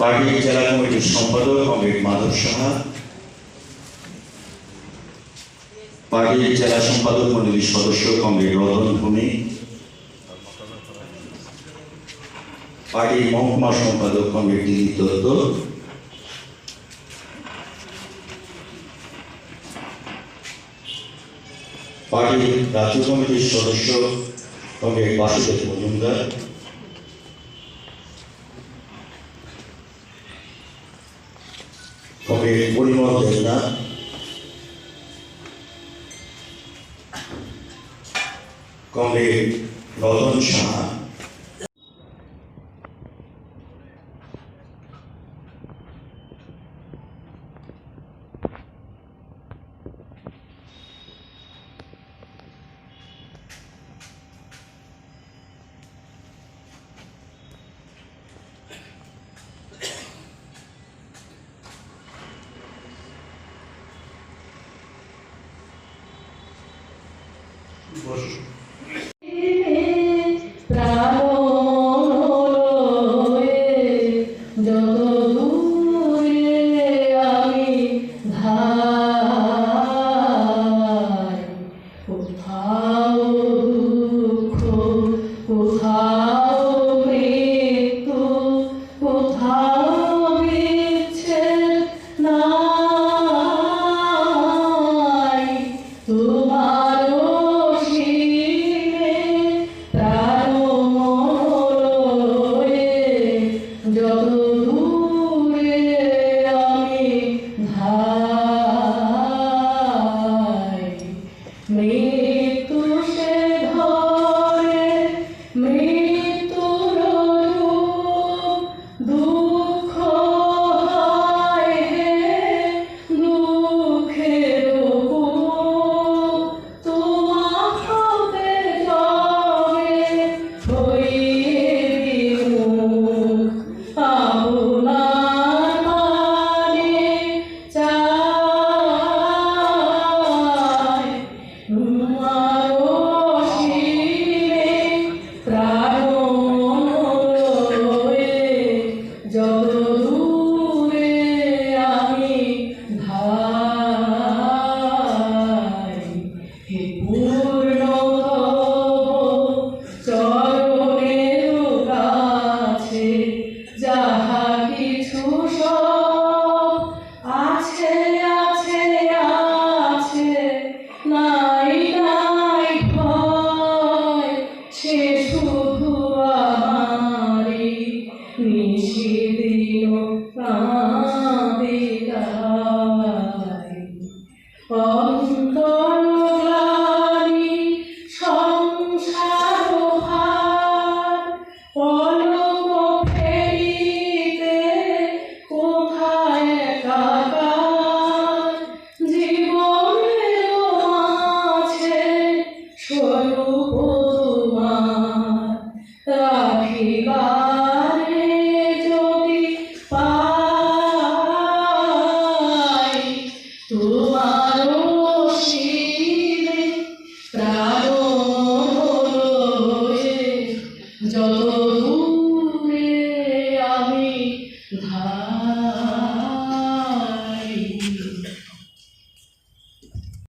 পার্টির জেলা কমিটির সম্পাদক অমিত মাধব সাহা। পার্টির জেলা সম্পাদক মন্ডলীর সদস্য কমরেড রতন ভূমি। পার্টির মহকুমা সম্পাদক কমরেড দিলীপ দত্ত। পার্টির রাজ্য কমিটির সদস্য কমরেড বাসুদেব মজুমদার। কবে পরিমল দেবনাথ কবে রতন সাহা Можешь.